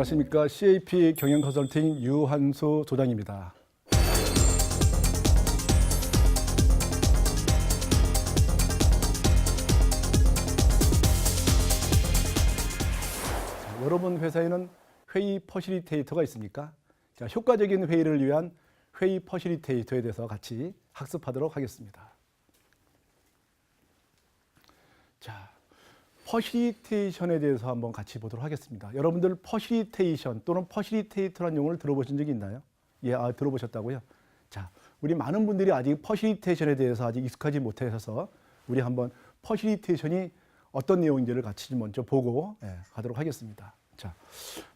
안녕하십니까. CAP 경영 컨설팅 유한수 소장입니다. 자, 여러분 회사에는 회의 퍼시리테이터가 있습니까? 자, 효과적인 회의를 위한 회의 퍼시리테이터에 대해서 같이 학습하도록 하겠습니다. 자, 퍼시리테이션에 대해서 한번 같이 보도록 하겠습니다. 여러분들 퍼시리테이션 또는 퍼시리테이터라는 용어를 들어보신 적이 있나요? 예, 아, 들어보셨다고요? 자, 우리 많은 분들이 아직 퍼시리테이션에 대해서 아직 익숙하지 못해서 우리 한번 퍼시리테이션이 어떤 내용인지를 같이 먼저 보고 예, 가도록 하겠습니다. 자,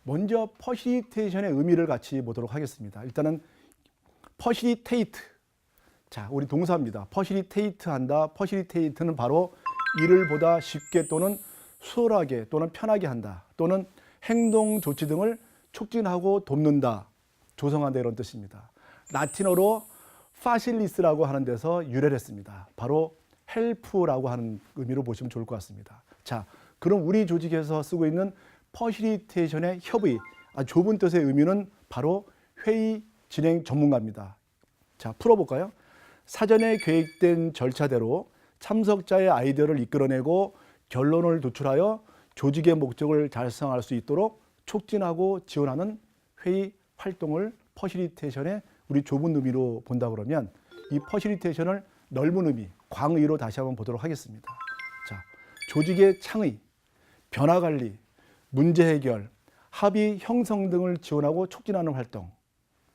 먼저 퍼시리테이션의 의미를 같이 보도록 하겠습니다. 일단은 퍼시리테이트. 자, 우리 동사입니다. 퍼시리테이트 한다. 퍼시리테이트는 바로 일을 보다 쉽게 또는 수월하게 또는 편하게 한다. 또는 행동 조치 등을 촉진하고 돕는다. 조성한다 이런 뜻입니다. 라틴어로 파실리스라고 하는 데서 유래를 했습니다. 바로 헬프라고 하는 의미로 보시면 좋을 것 같습니다. 자, 그럼 우리 조직에서 쓰고 있는 퍼시리테이션의 협의, 아주 좁은 뜻의 의미는 바로 회의 진행 전문가입니다. 자, 풀어볼까요? 사전에 계획된 절차대로 참석자의 아이디어를 이끌어내고 결론을 도출하여 조직의 목적을 달성할 수 있도록 촉진하고 지원하는 회의 활동을 퍼시리테이션의 우리 좁은 의미로 본다 그러면 이 퍼시리테이션을 넓은 의미, 광의로 다시 한번 보도록 하겠습니다. 자, 조직의 창의, 변화 관리, 문제 해결, 합의 형성 등을 지원하고 촉진하는 활동.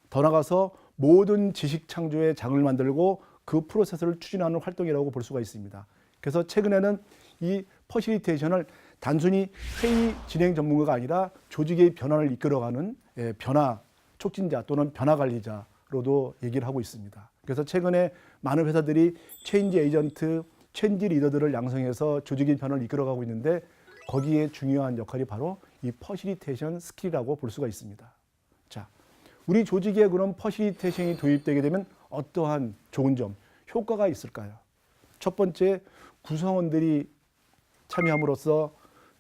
더 나아가서 모든 지식 창조의 장을 만들고 그 프로세스를 추진하는 활동이라고 볼 수가 있습니다. 그래서 최근에는 이 퍼시리테이션을 단순히 회의 진행 전문가가 아니라 조직의 변화를 이끌어가는 예, 변화 촉진자 또는 변화 관리자로도 얘기를 하고 있습니다. 그래서 최근에 많은 회사들이 체인지 에이전트, 체인지 리더들을 양성해서 조직의 변화를 이끌어가고 있는데 거기에 중요한 역할이 바로 이 퍼시리테이션 스킬이라고 볼 수가 있습니다. 자, 우리 조직에 그런 퍼시리테이션이 도입되게 되면 어떠한 좋은 점, 효과가 있을까요? 첫 번째, 구성원들이 참여함으로써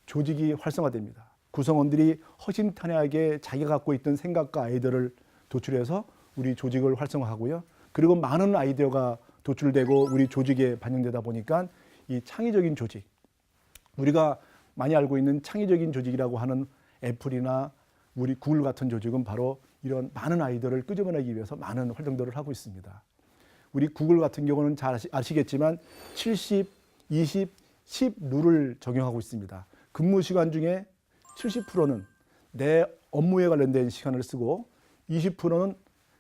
조직이 활성화됩니다. 구성원들이 허심탄회하게 자기가 갖고 있던 생각과 아이디어를 도출해서 우리 조직을 활성화하고요. 그리고 많은 아이디어가 도출되고 우리 조직에 반영되다 보니까 이 창의적인 조직, 우리가 많이 알고 있는 창의적인 조직이라고 하는 애플이나 우리 구글 같은 조직은 바로 이런 많은 아이디어를 끄집어내기 위해서 많은 활동들을 하고 있습니다. 우리 구글 같은 경우는 잘 아시- 아시겠지만 70, 20, 10 룰을 적용하고 있습니다. 근무 시간 중에 70%는 내 업무에 관련된 시간을 쓰고 20%는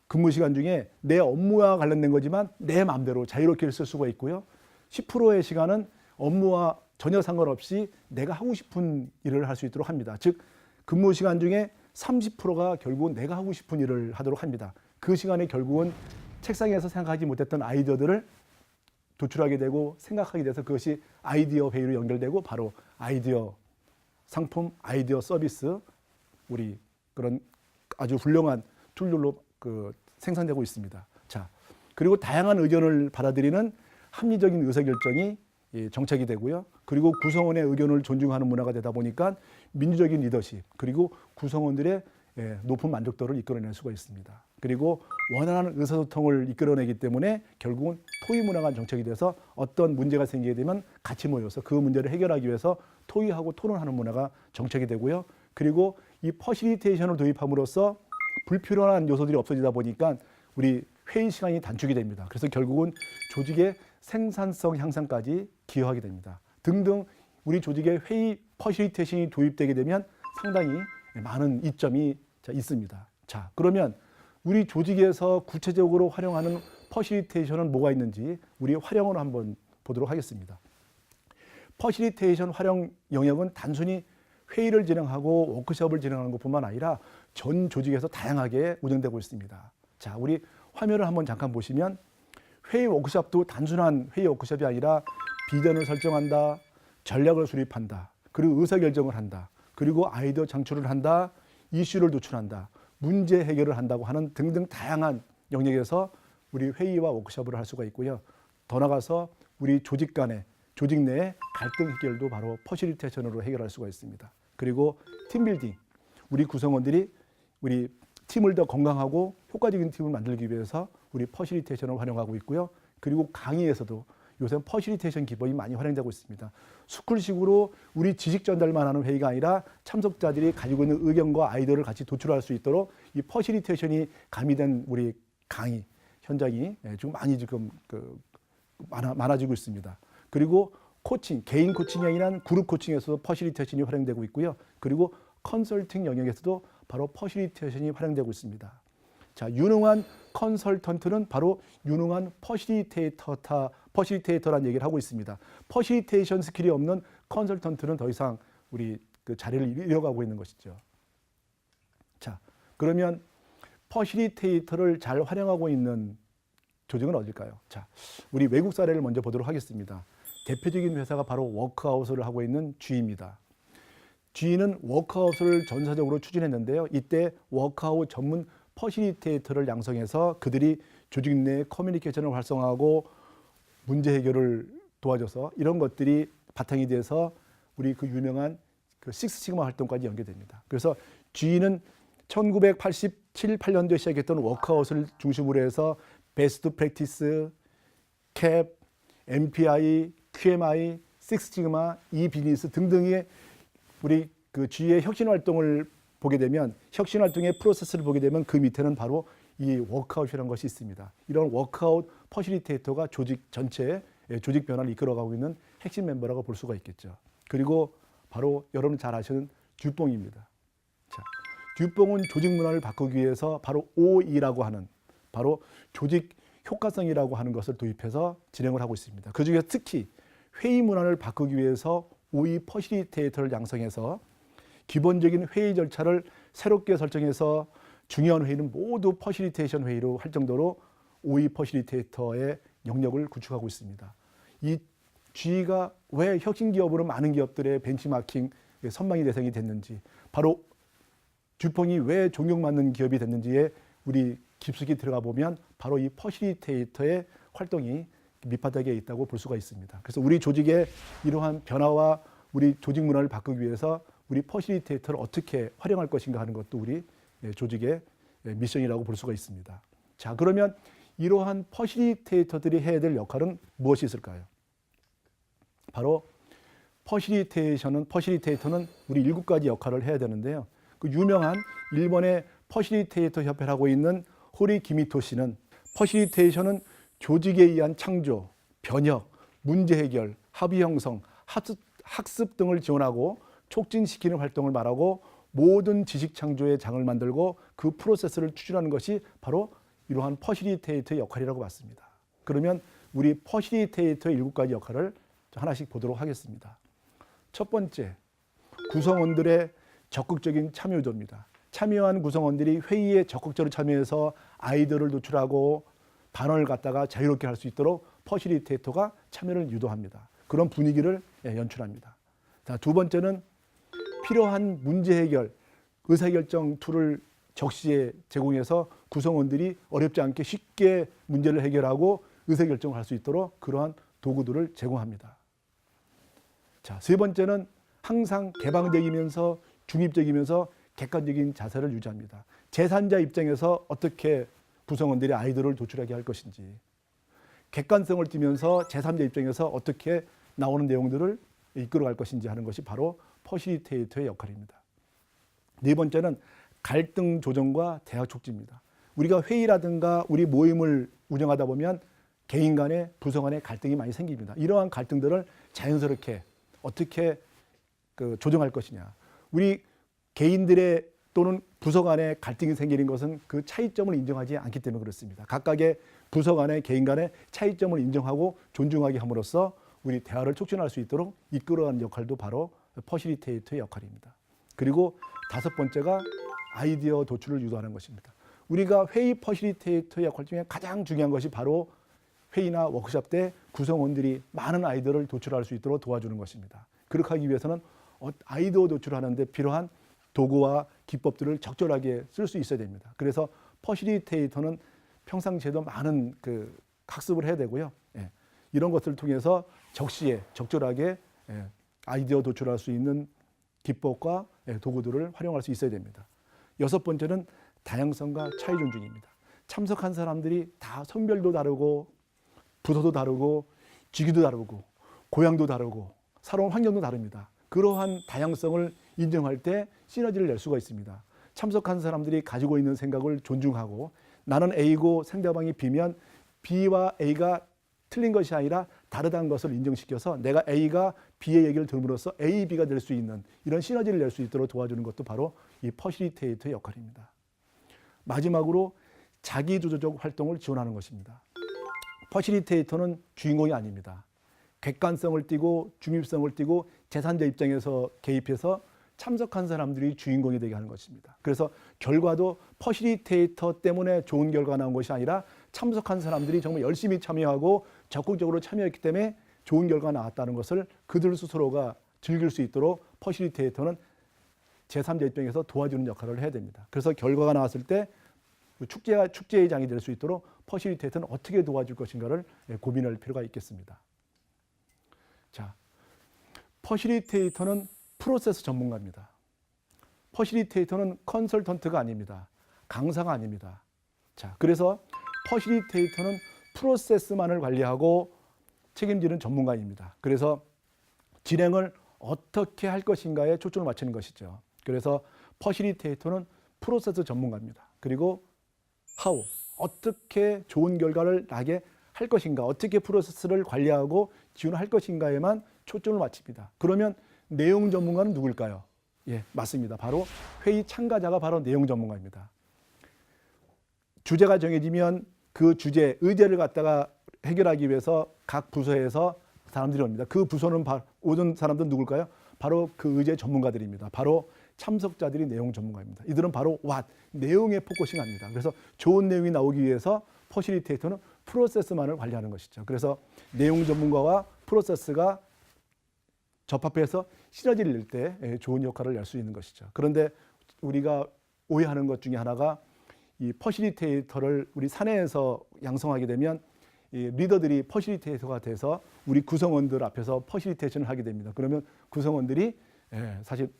근무 시간 중에 내 업무와 관련된 거지만 내 마음대로 자유롭게 쓸 수가 있고요. 10%의 시간은 업무와 전혀 상관없이 내가 하고 싶은 일을 할 수 있도록 합니다. 즉 근무 시간 중에 30%가 결국은 내가 하고 싶은 일을 하도록 합니다. 그 시간에 결국은 책상에서 생각하지 못했던 아이디어들을 도출하게 되고 생각하게 돼서 그것이 아이디어 회의로 연결되고 바로 아이디어 상품, 아이디어 서비스 우리 그런 아주 훌륭한 툴들로 그 생산되고 있습니다. 자, 그리고 다양한 의견을 받아들이는 합리적인 의사결정이 예, 정착이 되고요. 그리고 구성원의 의견을 존중하는 문화가 되다 보니까 민주적인 리더십 그리고 구성원들의 예, 높은 만족도를 이끌어낼 수가 있습니다. 그리고 원활한 의사소통을 이끌어내기 때문에 결국은 토의 문화가 정착이 돼서 어떤 문제가 생기게 되면 같이 모여서 그 문제를 해결하기 위해서 토의하고 토론하는 문화가 정착이 되고요. 그리고 이 퍼시리테이션을 도입함으로써 불필요한 요소들이 없어지다 보니까 우리 회의 시간이 단축이 됩니다. 그래서 결국은 조직의 생산성 향상까지 기여하게 됩니다. 등등 우리 조직의 회의 퍼시리테이션이 도입되게 되면 상당히 많은 이점이 자, 있습니다. 자, 그러면 우리 조직에서 구체적으로 활용하는 퍼시리테이션은 뭐가 있는지 우리 활용을 한번 보도록 하겠습니다. 퍼시리테이션 활용 영역은 단순히 회의를 진행하고 워크숍을 진행하는 것뿐만 아니라 전 조직에서 다양하게 운영되고 있습니다. 자, 우리 화면을 한번 잠깐 보시면 회의 워크숍도 단순한 회의 워크숍이 아니라 비전을 설정한다, 전략을 수립한다, 그리고 의사결정을 한다, 그리고 아이디어 창출을 한다, 이슈를 도출한다, 문제 해결을 한다고 하는 등등 다양한 영역에서 우리 회의와 워크숍을 할 수가 있고요. 더 나가서 우리 조직 간의 조직 내의 갈등 해결도 바로 퍼시리테이션으로 해결할 수가 있습니다. 그리고 팀빌딩, 우리 구성원들이 우리 팀을 더 건강하고 효과적인 팀을 만들기 위해서 우리 퍼시리테이션을 활용하고 있고요. 그리고 강의에서도 요새 퍼시리테이션 기법이 많이 활용되고 있습니다. 스쿨식으로 우리 지식 전달만 하는 회의가 아니라 참석자들이 가지고 있는 의견과 아이디어를 같이 도출할 수 있도록 이 퍼시리테이션이 가미된 우리 강의 현장이 예, 지금 많이 지금 그 많아, 많아지고 있습니다. 그리고 코칭, 개인 코칭이 아니라 그룹 코칭에서도 퍼시리테이션이 활용되고 있고요. 그리고 컨설팅 영역에서도 바로 퍼시리테이션이 활용되고 있습니다. 자, 유능한 컨설턴트는 바로 유능한 퍼시리테이터타, 퍼시리테이터라는 얘기를 하고 있습니다. 퍼시리테이션 스킬이 없는 컨설턴트는 더 이상 우리 그 자리를 잃어가고 있는 것이죠. 자, 그러면 퍼시리테이터를 잘 활용하고 있는 조직은 어딜까요? 자, 우리 외국 사례를 먼저 보도록 하겠습니다. 대표적인 회사가 바로 워크아웃을 하고 있는 G입니다. G는 워크아웃을 전사적으로 추진했는데요. 이때 워크아웃 전문 퍼시리테이터를 양성해서 그들이 조직 내 커뮤니케이션을 활성화하고 문제 해결을 도와줘서 이런 것들이 바탕이 돼서 우리 그 유명한 그 식스 시그마 활동까지 연계됩니다. 그래서 G는 1987, 8년도에 시작했던 워크아웃을 중심으로 해서 베스트 프랙티스, 캡, MPI, QMI, 식스 시그마, 이 비즈니스 등등의 우리 그 G의 혁신 활동을 보게 되면 혁신 활동의 프로세스를 보게 되면 그 밑에는 바로 이 워크아웃이라는 것이 있습니다. 이런 워크아웃 퍼시리테이터가 조직 전체의 조직 변화를 이끌어가고 있는 핵심 멤버라고 볼 수가 있겠죠. 그리고 바로 여러분 잘 아시는 듀뽕입니다. 자, 듀뽕은 조직 문화를 바꾸기 위해서 바로 OE라고 하는 바로 조직 효과성이라고 하는 것을 도입해서 진행을 하고 있습니다. 그 중에 특히 회의 문화를 바꾸기 위해서 OE 퍼시리테이터를 양성해서 기본적인 회의 절차를 새롭게 설정해서 중요한 회의는 모두 퍼시리테이션 회의로 할 정도로 OE 퍼시리테이터의 영역을 구축하고 있습니다. 이 G가 왜 혁신 기업으로 많은 기업들의 벤치마킹 선망의 대상이 됐는지, 바로 듀퐁이 왜 존경받는 기업이 됐는지에 우리 깊숙이 들어가 보면 바로 이 퍼시리테이터의 활동이 밑바닥에 있다고 볼 수가 있습니다. 그래서 우리 조직의 이러한 변화와 우리 조직 문화를 바꾸기 위해서 우리 퍼시리테이터를 어떻게 활용할 것인가 하는 것도 우리 예, 조직의 예, 미션이라고 볼 수가 있습니다. 자, 그러면 이러한 퍼시리테이터들이 해야 될 역할은 무엇이 있을까요? 바로 퍼시리테이션은 퍼시리테이터는 우리 일곱 가지 역할을 해야 되는데요. 그 유명한 일본의 퍼시리테이터 협회를 하고 있는 호리 기미토 씨는 퍼시리테이션은 조직에 의한 창조, 변혁, 문제 해결, 합의 형성, 학습, 학습 등을 지원하고 촉진시키는 활동을 말하고 모든 지식 창조의 장을 만들고 그 프로세스를 추진하는 것이 바로 이러한 퍼시리테이터의 역할이라고 봤습니다. 그러면 우리 퍼시리테이터의 일곱 가지 역할을 하나씩 보도록 하겠습니다. 첫 번째, 구성원들의 적극적인 참여도입니다. 참여한 구성원들이 회의에 적극적으로 참여해서 아이디어를 노출하고 단어를 갖다가 자유롭게 할 수 있도록 퍼시리테이터가 참여를 유도합니다. 그런 분위기를 예, 연출합니다. 자, 두 번째는 필요한 문제 해결, 의사결정 툴을 적시에 제공해서 구성원들이 어렵지 않게 쉽게 문제를 해결하고 의사결정을 할 수 있도록 그러한 도구들을 제공합니다. 자, 세 번째는 항상 개방적이면서 중립적이면서 객관적인 자세를 유지합니다. 제3자 입장에서 어떻게 구성원들이 아이들을 도출하게 할 것인지, 객관성을 띠면서 제3자 입장에서 어떻게 나오는 내용들을 이끌어갈 것인지 하는 것이 바로 퍼시리테이터의 역할입니다. 네 번째는 갈등 조정과 대화 촉진입니다. 우리가 회의라든가 우리 모임을 운영하다 보면 개인 간의 부서 간의 갈등이 많이 생깁니다. 이러한 갈등들을 자연스럽게 어떻게 그 조정할 것이냐. 우리 개인들의 또는 부서 간의 갈등이 생기는 것은 그 차이점을 인정하지 않기 때문에 그렇습니다. 각각의 부서 간의 개인 간의 차이점을 인정하고 존중하게 함으로써 우리 대화를 촉진할 수 있도록 이끌어가는 역할도 바로 퍼시리테이터의 역할입니다. 그리고 다섯 번째가 아이디어 도출을 유도하는 것입니다. 우리가 회의 퍼시리테이터 역할 중에 가장 중요한 것이 바로 회의나 워크숍 때 구성원들이 많은 아이디어를 도출할 수 있도록 도와주는 것입니다. 그렇게 하기 위해서는 어, 아이디어 도출하는데 필요한 도구와 기법들을 적절하게 쓸 수 있어야 됩니다. 그래서 퍼시리테이터는 평상시에도 많은 그 학습을 해야 되고요. 예. 이런 것들을 통해서 적시에 적절하게 예. 아이디어 도출할 수 있는 기법과 예, 도구들을 활용할 수 있어야 됩니다. 여섯 번째는 다양성과 차이 존중입니다. 참석한 사람들이 다 성별도 다르고 부서도 다르고 직위도 다르고 고향도 다르고 살아온 환경도 다릅니다. 그러한 다양성을 인정할 때 시너지를 낼 수가 있습니다. 참석한 사람들이 가지고 있는 생각을 존중하고 나는 A고 상대방이 B면 B와 A가 틀린 것이 아니라 다르다는 것을 인정시켜서 내가 A가 B의 얘기를 들음으로써 A, B가 될 수 있는 이런 시너지를 낼 수 있도록 도와주는 것도 바로 이 퍼시리테이터의 역할입니다. 마지막으로 자기주도적 활동을 지원하는 것입니다. 퍼시리테이터는 주인공이 아닙니다. 객관성을 띠고 중립성을 띠고 제3자 입장에서 개입해서 참석한 사람들이 주인공이 되게 하는 것입니다. 그래서 결과도 퍼시리테이터 때문에 좋은 결과가 나온 것이 아니라 참석한 사람들이 정말 열심히 참여하고 적극적으로 참여했기 때문에 좋은 결과가 나왔다는 것을 그들 스스로가 즐길 수 있도록 퍼시리테이터는 제3자 입장에서 도와주는 역할을 해야 됩니다. 그래서 결과가 나왔을 때그 축제가 축제의 장이 될 수 있도록 퍼시리테이터는 어떻게 도와줄 것인가를 예, 고민할 필요가 있겠습니다. 자, 퍼시리테이터는 프로세스 전문가입니다. 퍼시리테이터는 컨설턴트가 아닙니다. 강사가 아닙니다. 자, 그래서 퍼시리테이터는 프로세스만을 관리하고 책임지는 전문가입니다. 그래서 진행을 어떻게 할 것인가에 초점을 맞추는 것이죠. 그래서 퍼시리테이터는 프로세스 전문가입니다. 그리고 how 어떻게 좋은 결과를 나게 할 것인가, 어떻게 프로세스를 관리하고 지원할 것인가에만 초점을 맞춥니다. 그러면 내용 전문가는 누굴까요? 예, 맞습니다. 바로 회의 참가자가 바로 내용 전문가입니다. 주제가 정해지면 그 주제, 의제를 갖다가 해결하기 위해서 각 부서에서 사람들이 옵니다. 그 부서는 바, 오는 사람들은 누굴까요? 바로 그 의제 전문가들입니다. 바로 참석자들이 내용 전문가입니다. 이들은 바로 what, 내용에 포커싱합니다. 그래서 좋은 내용이 나오기 위해서 퍼시리테이터는 프로세스만을 관리하는 것이죠. 그래서 내용 전문가와 프로세스가 접합해서 시너지를 낼 때 좋은 역할을 낼 수 있는 것이죠. 그런데 우리가 오해하는 것 중에 하나가 이 퍼시리테이터를 우리 사내에서 양성하게 되면 이 리더들이 퍼시리테이터가 돼서 우리 구성원들 앞에서 퍼시리테이션을 하게 됩니다. 그러면 구성원들이 예, 사실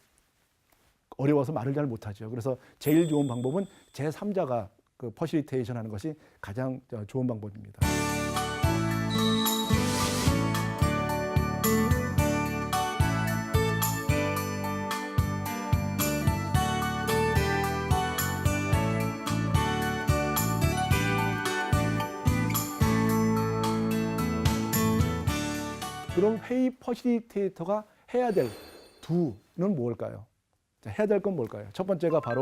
어려워서 말을 잘 못하죠. 그래서 제일 좋은 방법은 제3자가 그 퍼시리테이션 하는 것이 가장 좋은 방법입니다. 회의 퍼시리테이터가 해야 될 두는 뭘까요? 자, 해야 될 건 뭘까요? 첫 번째가 바로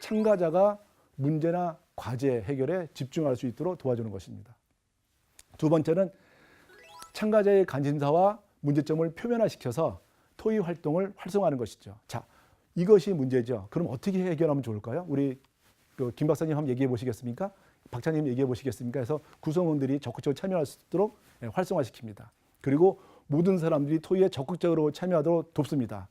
참가자가 문제나 과제 해결에 집중할 수 있도록 도와주는 것입니다. 두 번째는 참가자의 관심사와 문제점을 표면화시켜서 토의 활동을 활성화하는 것이죠. 자, 이것이 문제죠. 그럼 어떻게 해결하면 좋을까요? 우리 그김 박사님 한번 얘기해 보시겠습니까? 박사님 얘기해 보시겠습니까? 해서 구성원들이 적극적으로 참여할 수 있도록 예, 활성화시킵니다. 그리고 모든 사람들이 토의에 적극적으로 참여하도록 돕습니다.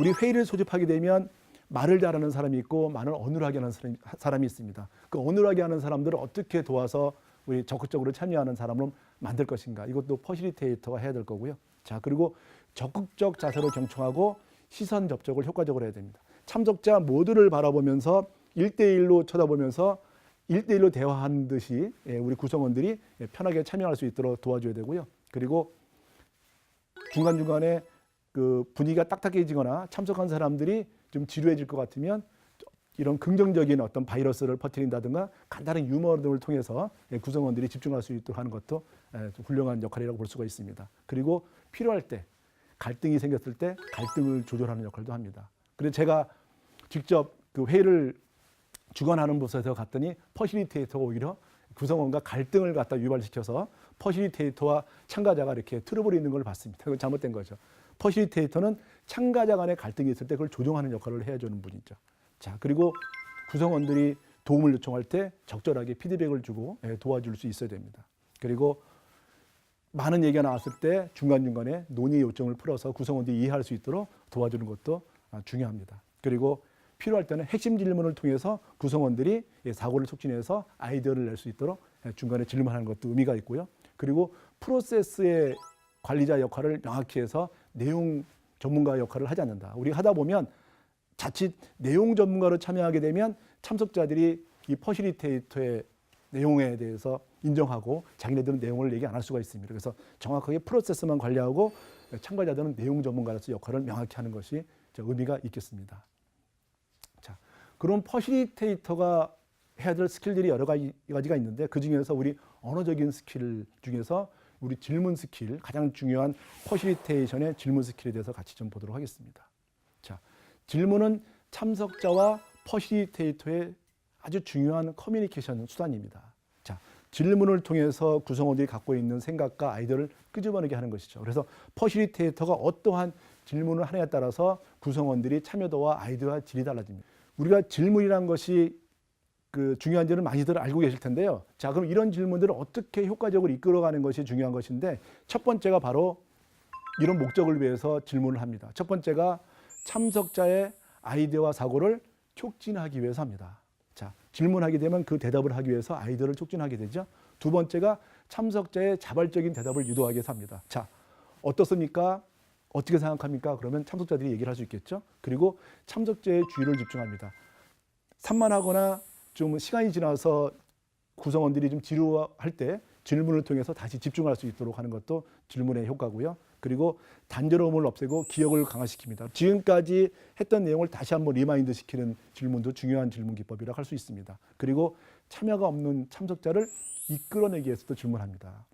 우리 회의를 소집하게 되면 말을 잘하는 사람이 있고 말을 어눌하게 하는 사람이 있습니다. 그 어눌하게 하는 사람들을 어떻게 도와서 우리 적극적으로 참여하는 사람으로 만들 것인가 이것도 퍼시리테이터가 해야 될 거고요. 자 그리고 적극적 자세로 경청하고 시선 접촉을 효과적으로 해야 됩니다. 참석자 모두를 바라보면서 일대일로 쳐다보면서 일대일로 대화하는 듯이 예, 우리 구성원들이 편하게 참여할 수 있도록 도와줘야 되고요. 그리고 중간중간에 그 분위기가 딱딱해지거나 참석한 사람들이 좀 지루해질 것 같으면 이런 긍정적인 어떤 바이러스를 퍼뜨린다든가 간단한 유머 등을 통해서 예, 구성원들이 집중할 수 있도록 하는 것도 예, 훌륭한 역할이라고 볼 수가 있습니다. 그리고 필요할 때 갈등이 생겼을 때 갈등을 조절하는 역할도 합니다. 그래서 제가 직접 그 회의를 주관하는 곳에서 갔더니 퍼시리테이터가 오히려 구성원과 갈등을 갖다 유발시켜서 퍼시리테이터와 참가자가 이렇게 트러블이 있는 걸 봤습니다. 그건 잘못된 거죠. 퍼시리테이터는 참가자 간의 갈등이 있을 때 그걸 조정하는 역할을 해주는 분이죠. 자, 그리고 구성원들이 도움을 요청할 때 적절하게 피드백을 주고 예, 도와줄 수 있어야 됩니다. 그리고 많은 얘기가 나왔을 때 중간중간에 논의 요청을 풀어서 구성원들이 이해할 수 있도록 도와주는 것도 아, 중요합니다. 그리고 필요할 때는 핵심 질문을 통해서 구성원들이 예, 사고를 촉진해서 아이디어를 낼 수 있도록 예, 중간에 질문하는 것도 의미가 있고요. 그리고 프로세스의 관리자 역할을 명확히 해서 내용 전문가 역할을 하지 않는다. 우리가 하다 보면 자칫 내용 전문가로 참여하게 되면 참석자들이 이 퍼시리테이터의 내용에 대해서 인정하고 자기네들은 내용을 얘기 안 할 수가 있습니다. 그래서 정확하게 프로세스만 관리하고 참가자들은 내용 전문가로서 역할을 명확히 하는 것이 저 의미가 있겠습니다. 자, 그럼 퍼시리테이터가 해야 될 스킬들이 여러 가지- 가지가 있는데 그 중에서 우리 언어적인 스킬 중에서 우리 질문 스킬 가장 중요한 퍼시리테이션의 질문 스킬에 대해서 같이 좀 보도록 하겠습니다. 자, 질문은 참석자와 퍼시리테이터의 아주 중요한 커뮤니케이션 수단입니다. 자, 질문을 통해서 구성원들이 갖고 있는 생각과 아이디어를 끄집어내게 하는 것이죠. 그래서 퍼시리테이터가 어떠한 질문을 하느냐에 따라서 구성원들이 참여도와 아이디어와 질이 달라집니다. 우리가 질문이란 것이 그 중요한지는 많이들 알고 계실 텐데요. 자, 그럼 이런 질문들을 어떻게 효과적으로 이끌어가는 것이 중요한 것인데 첫 번째가 바로 이런 목적을 위해서 질문을 합니다. 첫 번째가 참석자의 아이디어와 사고를 촉진하기 위해서 합니다. 자, 질문하게 되면 그 대답을 하기 위해서 아이디어를 촉진하게 되죠. 두 번째가 참석자의 자발적인 대답을 유도하기 위해서 합니다. 자, 어떻습니까? 어떻게 생각합니까? 그러면 참석자들이 얘기를 할 수 있겠죠. 그리고 참석자의 주의를 집중합니다. 산만하거나 좀 시간이 지나서 구성원들이 좀 지루할 때 질문을 통해서 다시 집중할 수 있도록 하는 것도 질문의 효과고요. 그리고 단조로움을 없애고 기억을 강화시킵니다. 지금까지 했던 내용을 다시 한번 리마인드 시키는 질문도 중요한 질문 기법이라 할 수 있습니다. 그리고 참여가 없는 참석자를 이끌어내기 위해서도 질문합니다.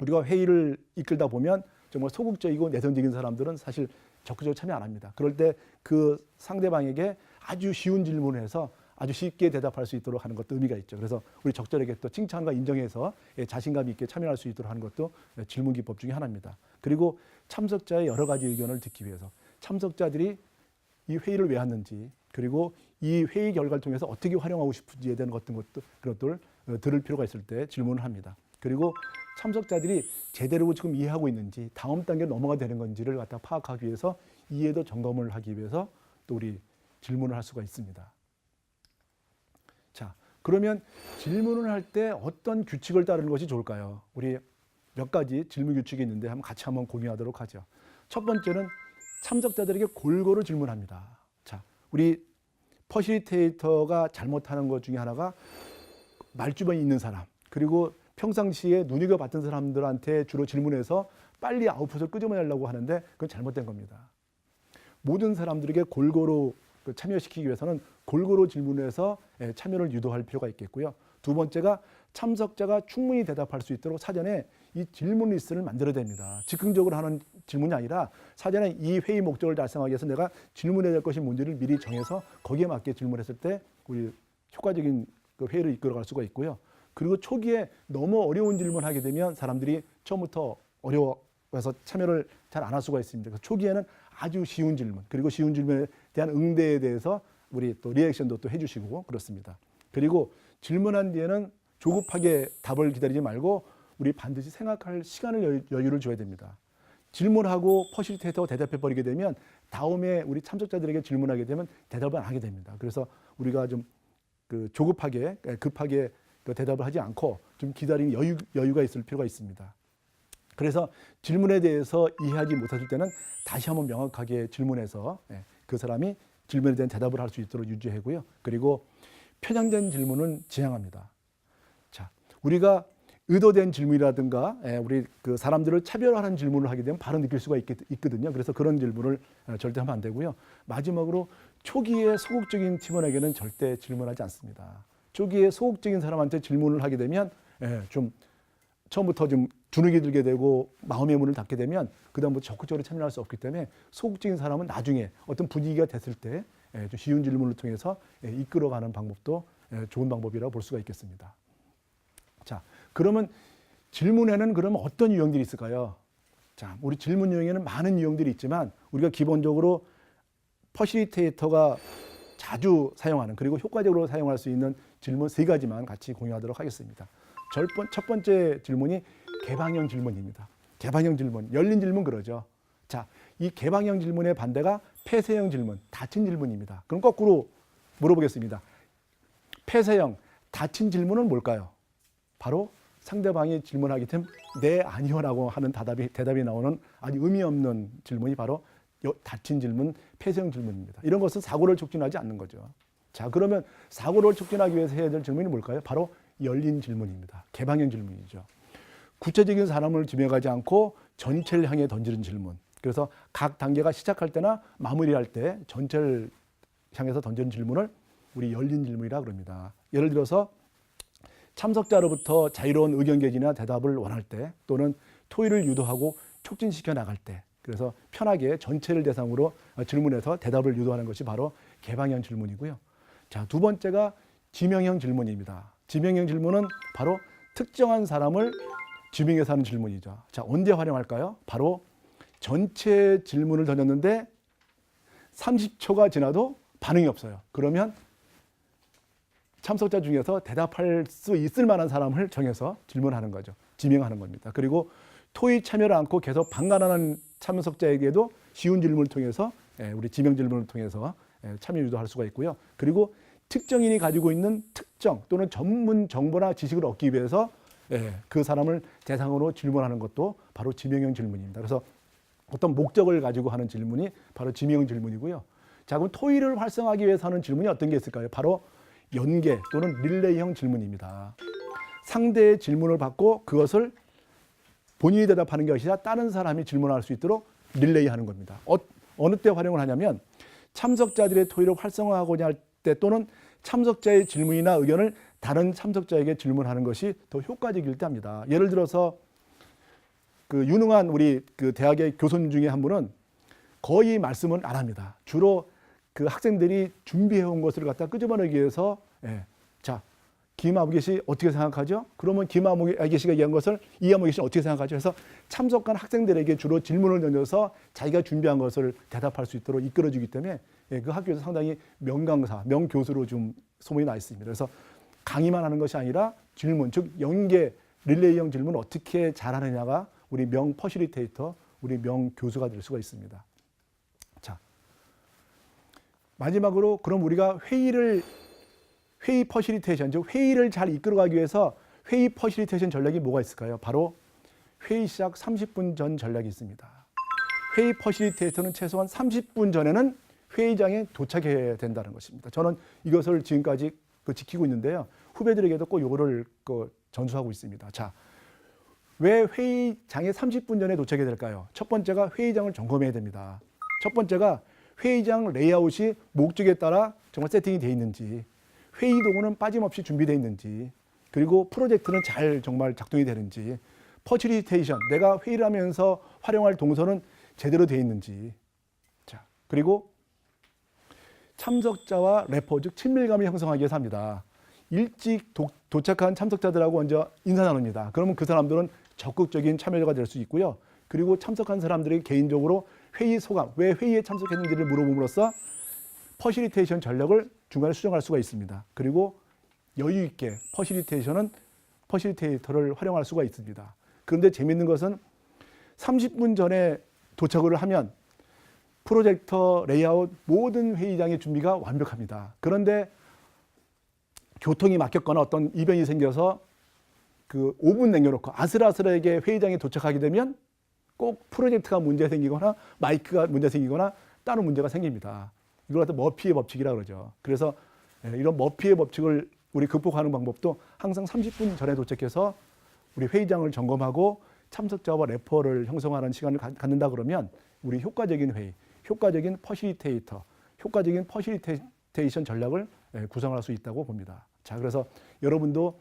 우리가 회의를 이끌다 보면 정말 소극적이고 내성적인 사람들은 사실 적극적으로 참여 안 합니다. 그럴 때 그 상대방에게 아주 쉬운 질문을 해서 아주 쉽게 대답할 수 있도록 하는 것도 의미가 있죠. 그래서 우리 적절하게 또 칭찬과 인정해서 예, 자신감 있게 참여할 수 있도록 하는 것도 예, 질문 기법 중에 하나입니다. 그리고 참석자의 여러 가지 의견을 듣기 위해서 참석자들이 이 회의를 왜 하는지 그리고 이 회의 결과를 통해서 어떻게 활용하고 싶은지에 대한 어떤 것도 그런 것들 어, 들을 필요가 있을 때 질문을 합니다. 그리고 참석자들이 제대로 지금 이해하고 있는지 다음 단계로 넘어가 되는 건지를 갖다 파악하기 위해서 이해도 점검을 하기 위해서 또 우리 질문을 할 수가 있습니다. 자, 그러면 질문을 할 때 어떤 규칙을 따르는 것이 좋을까요? 우리 몇 가지 질문 규칙이 있는데 한번 같이 한번 공유하도록 하죠. 첫 번째는 참석자들에게 골고루 질문합니다. 자, 우리 퍼시리테이터가 잘못하는 것 중에 하나가 말주변이 있는 사람 그리고 평상시에 눈여겨봤던 사람들한테 주로 질문해서 빨리 아웃풋을 끄집어내려고 하는데 그건 잘못된 겁니다. 모든 사람들에게 골고루 그 참여시키기 위해서는 골고루 질문해서 예, 참여를 유도할 필요가 있겠고요. 두 번째가 참석자가 충분히 대답할 수 있도록 사전에 이 질문 리스트를 만들어야 됩니다. 즉흥적으로 하는 질문이 아니라 사전에 이 회의 목적을 달성하기 위해서 내가 질문해야 될 것이 뭔지를 미리 정해서 거기에 맞게 질문했을 때 우리 효과적인 그 회의를 이끌어갈 수가 있고요. 그리고 초기에 너무 어려운 질문을 하게 되면 사람들이 처음부터 어려워서 참여를 잘 안 할 수가 있습니다. 초기에는 아주 쉬운 질문 그리고 쉬운 질문에 대한 응대에 대해서 우리 또 리액션도 또 해주시고 그렇습니다. 그리고 질문한 뒤에는 조급하게 답을 기다리지 말고 우리 반드시 생각할 시간을 여유- 여유를 줘야 됩니다. 질문하고 퍼실테이터가 대답해 버리게 되면 다음에 우리 참석자들에게 질문하게 되면 대답을 안 하게 됩니다. 그래서 우리가 좀 그 조급하게 급하게 그 대답을 하지 않고 좀 기다리는 여유, 여유가 있을 필요가 있습니다. 그래서 질문에 대해서 이해하지 못했을 때는 다시 한번 명확하게 질문해서 예, 그 사람이 질문에 대한 대답을 할 수 있도록 유지하고요. 그리고 편향된 질문은 지양합니다. 자, 우리가 의도된 질문이라든가 예, 우리 그 사람들을 차별하는 질문을 하게 되면 바로 느낄 수가 있, 거든요 그래서 그런 질문을 어, 절대 하면 안 되고요. 마지막으로 초기에 소극적인 팀원에게는 절대 질문하지 않습니다. 초기에 소극적인 사람한테 질문을 하게 되면 예, 좀 처음부터 좀 주눅이 들게 되고 마음의 문을 닫게 되면 그다음부터 적극적으로 참여할 수 없기 때문에 소극적인 사람은 나중에 어떤 분위기가 됐을 때 예, 좀 쉬운 질문을 통해서 예, 이끌어가는 방법도 예, 좋은 방법이라고 볼 수가 있겠습니다. 자, 그러면 질문에는 그러면 어떤 유형들이 있을까요? 자, 우리 질문 유형에는 많은 유형들이 있지만 우리가 기본적으로 퍼시리테이터가 자주 사용하는 그리고 효과적으로 사용할 수 있는 질문 세 가지만 같이 공유하도록 하겠습니다. 첫 번째 질문이 개방형 질문입니다. 개방형 질문, 열린 질문 그러죠. 자, 이 개방형 질문의 반대가 폐쇄형 질문, 닫힌 질문입니다. 그럼 거꾸로 물어보겠습니다. 폐쇄형, 닫힌 질문은 뭘까요? 바로 상대방이 질문하기 때문에 네, 아니요라고 하는 대답이, 대답이 나오는 아주 의미 없는 질문이 바로 여- 닫힌 질문, 폐쇄형 질문입니다. 이런 것은 사고를 촉진하지 않는 거죠. 자, 그러면 사고를 촉진하기 위해서 해야 될 질문이 뭘까요? 바로 열린 질문입니다. 개방형 질문이죠. 구체적인 사람을 지명하지 않고 전체를 향해 던지는 질문. 그래서 각 단계가 시작할 때나 마무리할 때 전체를 향해서 던지는 질문을 우리 열린 질문이라 그럽니다. 예를 들어서 참석자로부터 자유로운 의견 개진이나 대답을 원할 때 또는 토의를 유도하고 촉진시켜 나갈 때 그래서 편하게 전체를 대상으로 질문해서 대답을 유도하는 것이 바로 개방형 질문이고요. 자, 두 번째가 지명형 질문입니다. 지명형 질문은 바로 특정한 사람을 지명해서 하는 질문이죠. 자, 언제 활용할까요? 바로 전체 질문을 던졌는데 30초가 지나도 반응이 없어요. 그러면 참석자 중에서 대답할 수 있을 만한 사람을 정해서 질문하는 거죠. 지명하는 겁니다. 그리고 토의 참여를 않고 계속 방관하는 참석자에게도 쉬운 질문을 통해서 예, 우리 지명 질문을 통해서 예, 참여 유도할 수가 있고요. 그리고 특정인이 가지고 있는 특정 또는 전문 정보나 지식을 얻기 위해서 예, 그 사람을 대상으로 질문하는 것도 바로 지명형 질문입니다. 그래서 어떤 목적을 가지고 하는 질문이 바로 지명형 질문이고요. 자, 그럼 토의를 활성화하기 위해서 하는 질문이 어떤 게 있을까요? 바로 연계 또는 릴레이형 질문입니다. 상대의 질문을 받고 그것을 본인이 대답하는 것이 아니라 다른 사람이 질문할 수 있도록 릴레이 하는 겁니다. 어, 어느 때 활용을 하냐면 참석자들의 토의를 활성화하고자 할 때 또는 참석자의 질문이나 의견을 다른 참석자에게 질문하는 것이 더 효과적일 때 합니다. 예를 들어서 그 유능한 우리 그 대학의 교수님 중에 한 분은 거의 말씀은 안 합니다. 주로 그 학생들이 준비해 온 것을 갖다 끄집어내기 위해서 예. 자 김아무개 씨 어떻게 생각하죠? 그러면 김아무개 씨가 얘기한 것을 이아무개 씨 어떻게 생각하죠? 해서 참석한 학생들에게 주로 질문을 던져서 자기가 준비한 것을 대답할 수 있도록 이끌어주기 때문에 예, 그 학교에서 상당히 명강사, 명교수로 좀 소문이 나 있습니다. 그래서 강의만 하는 것이 아니라 질문, 즉 연계 릴레이형 질문 을 어떻게 잘하느냐가 우리 명 퍼시리테이터, 우리 명 교수가 될 수가 있습니다. 자, 마지막으로 그럼 우리가 회의를 회의 퍼시리테이션, 즉 회의를 잘 이끌어가기 위해서 회의 퍼시리테이션 전략이 뭐가 있을까요? 바로 회의 시작 30분 전 전략이 있습니다. 회의 퍼시리테이터는 최소한 30분 전에는 회의장에 도착해야 된다는 것입니다. 저는 이것을 지금까지 그 지키고 있는데요. 후배들에게도 꼭 이거를 그 전수하고 있습니다. 자, 왜 회의장에 30분 전에 도착해야 될까요? 첫 번째가 회의장을 점검해야 됩니다. 첫 번째가 회의장 레이아웃이 목적에 따라 정말 세팅이 되어 있는지, 회의 도구는 빠짐없이 준비되어 있는지, 그리고 프로젝트는 잘 정말 작동이 되는지, 퍼시리테이션, 내가 회의를 하면서 활용할 동선은 제대로 되어 있는지, 자, 그리고 참석자와 래퍼, 즉 친밀감을 형성하기 위해서 합니다. 일찍 도, 도착한 참석자들하고 먼저 인사 나눕니다. 그러면 그 사람들은 적극적인 참여자가 될 수 있고요. 그리고 참석한 사람들이 개인적으로 회의 소감, 왜 회의에 참석했는지를 물어봄으로써 퍼시리테이션 전략을 중간에 수정할 수가 있습니다. 그리고 여유 있게 퍼시리테이션은 퍼시리테이터를 활용할 수가 있습니다. 그런데 재밌는 것은 30분 전에 도착을 하면 프로젝터 레이아웃 모든 회의장의 준비가 완벽합니다. 그런데 교통이 막혔거나 어떤 이변이 생겨서 그 5분 남겨놓고 아슬아슬하게 회의장에 도착하게 되면 꼭 프로젝트가 문제 생기거나 마이크가 문제 생기거나 다른 문제가 생깁니다. 이걸 갖다 머피의 법칙이라 그러죠. 그래서 예, 이런 머피의 법칙을 우리 극복하는 방법도 항상 30분 전에 도착해서 우리 회의장을 점검하고 참석자와 래퍼를 형성하는 시간을 가- 갖는다 그러면 우리 효과적인 회의, 효과적인 퍼시리테이터, 효과적인 퍼시리테이션 전략을 예, 구성할 수 있다고 봅니다. 자, 그래서 여러분도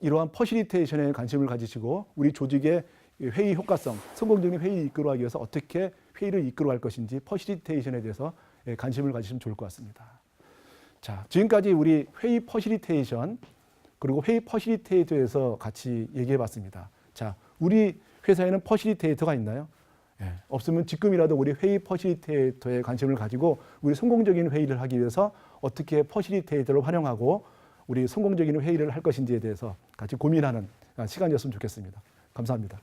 이러한 퍼시리테이션에 관심을 가지시고 우리 조직의 회의 효과성, 성공적인 회의 이끌어가기 위해서 어떻게 회의를 이끌어갈 것인지 퍼시리테이션에 대해서 예, 관심을 가지시면 좋을 것 같습니다. 자, 지금까지 우리 회의 퍼시리테이션 그리고 회의 퍼시리테이터에서 같이 얘기해 봤습니다. 자, 우리 회사에는 퍼시리테이터가 있나요? 예, 없으면 지금이라도 우리 회의 퍼시리테이터에 관심을 가지고 우리 성공적인 회의를 하기 위해서 어떻게 퍼시리테이터를 활용하고 우리 성공적인 회의를 할 것인지에 대해서 같이 고민하는 시간이었으면 좋겠습니다. 감사합니다.